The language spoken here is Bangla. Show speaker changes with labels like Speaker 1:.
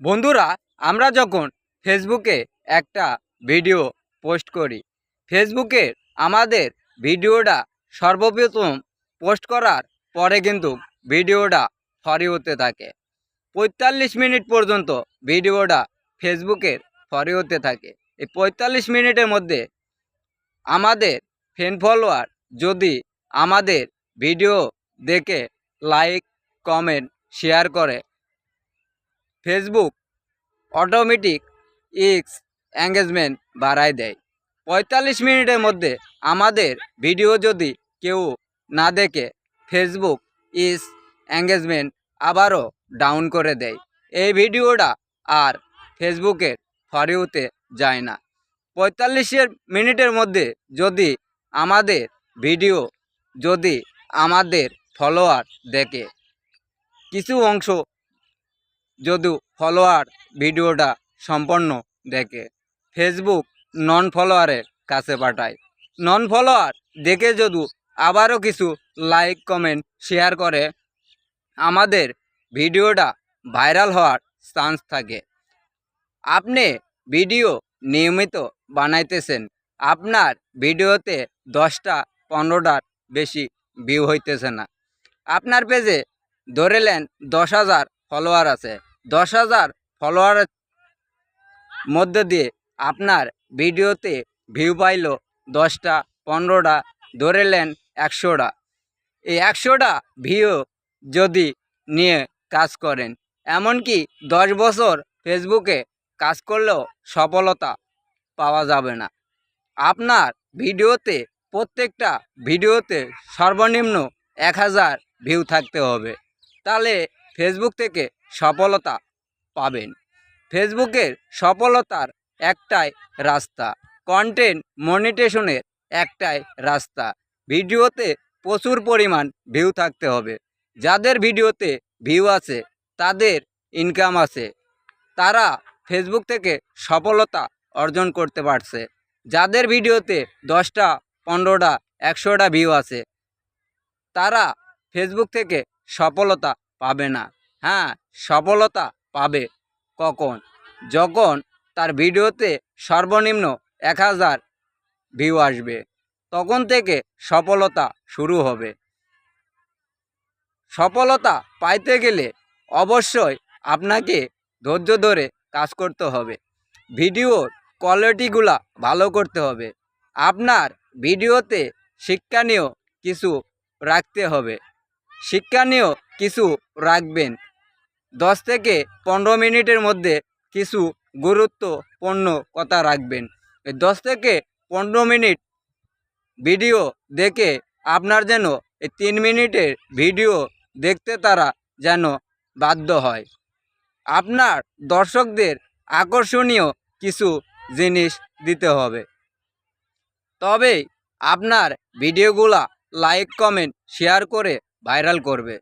Speaker 1: বন্ধুরা, আমরা যখন ফেসবুকে একটা ভিডিও পোস্ট করি ফেসবুকে আমাদের ভিডিওটা সর্বপ্রথম পোস্ট করার পরে কিন্তু ভিডিওটা ফরি হতে থাকে। পঁয়তাল্লিশ মিনিট পর্যন্ত ভিডিওটা ফেসবুকের ফরি হতে থাকে। এই পঁয়তাল্লিশ মিনিটের মধ্যে আমাদের ফ্রেন্ড ফলোয়ার যদি আমাদের ভিডিও দেখে লাইক কমেন্ট শেয়ার করে ফেসবুক অটোমেটিক ইক্স এঙ্গেজমেন্ট বাড়ায় দেয়। পঁয়তাল্লিশ মিনিটের মধ্যে আমাদের ভিডিও যদি কেউ না দেখে ফেসবুক ইস এঙ্গেজমেন্ট আবারও ডাউন করে দেয়। এই ভিডিওটা আর ফেসবুকের ফরিউতে যায় না। পঁয়তাল্লিশের মিনিটের মধ্যে যদি আমাদের ভিডিও যদি আমাদের ফলোয়ার দেখে, কিছু অংশ যদি ফলোয়ার ভিডিওটা সম্পন্ন দেখে ফেসবুক নন ফলোয়ারের কাছে পাঠায়। নন ফলোয়ার দেখে যদি আবারও কিছু লাইক কমেন্ট শেয়ার করে, আমাদের ভিডিওটা ভাইরাল হওয়ার চান্স থাকে। আপনি ভিডিও নিয়মিত বানাইতেছেন, আপনার ভিডিওতে দশটা পনেরোটার বেশি ভিউ হইতেছে না। আপনার পেজে ধরেলেন দশ হাজার ফলোয়ার আছে। দশ হাজার ফলোয়ারের মধ্যে দিয়ে আপনার ভিডিওতে ভিউ পাইল দশটা, পনেরোটা ধরেলেন একশোটা। এই একশোটা ভিউ যদি নিয়ে কাজ করেন, এমনকি দশ বছর ফেসবুকে কাজ করলেও সফলতা পাওয়া যাবে না। আপনার ভিডিওতে, প্রত্যেকটা ভিডিওতে সর্বনিম্ন এক হাজার ভিউ থাকতে হবে। তাহলে ফেসবুক থেকে সফলতা পাবেন। ফেসবুকের সফলতার একটাই রাস্তা কন্টেন্ট মনিটেশনের একটাই রাস্তা। ভিডিওতে প্রচুর পরিমাণ ভিউ থাকতে হবে। যাদের ভিডিওতে ভিউ আছে, তাদের ইনকাম আছে। তারা ফেসবুক থেকে সফলতা অর্জন করতে পারছে। যাদের ভিডিওতে দশটা, পনেরোটা, একশোটা ভিউ আছে, তারা ফেসবুক থেকে সফলতা পাবে না। হ্যাঁ সফলতা পাবে কখন? যখন তার ভিডিওতে সর্বনিম্ন এক হাজার ভিউ আসবে, তখন থেকে সফলতা শুরু হবে। সফলতা পাইতে গেলে অবশ্যই আপনাকে ধৈর্য ধরে কাজ করতে হবে। ভিডিওর কোয়ালিটিগুলা ভালো করতে হবে। আপনার ভিডিওতে শিক্ষণীয় কিছু রাখতে হবে। শিক্ষণীয় কিছু রাখবেন। দশ থেকে পনেরো মিনিটের মধ্যে কিছু গুরুত্বপূর্ণ কথা রাখবেন। এই দশ থেকে পনেরো মিনিট ভিডিও দেখে আপনার যেন এই তিন মিনিটের ভিডিও দেখতে তারা যেন বাধ্য হয়। আপনার দর্শকদের আকর্ষণীয় কিছু জিনিস দিতে হবে। তবেই আপনার ভিডিওগুলা লাইক, কমেন্ট, শেয়ার করে ভাইরাল করবে।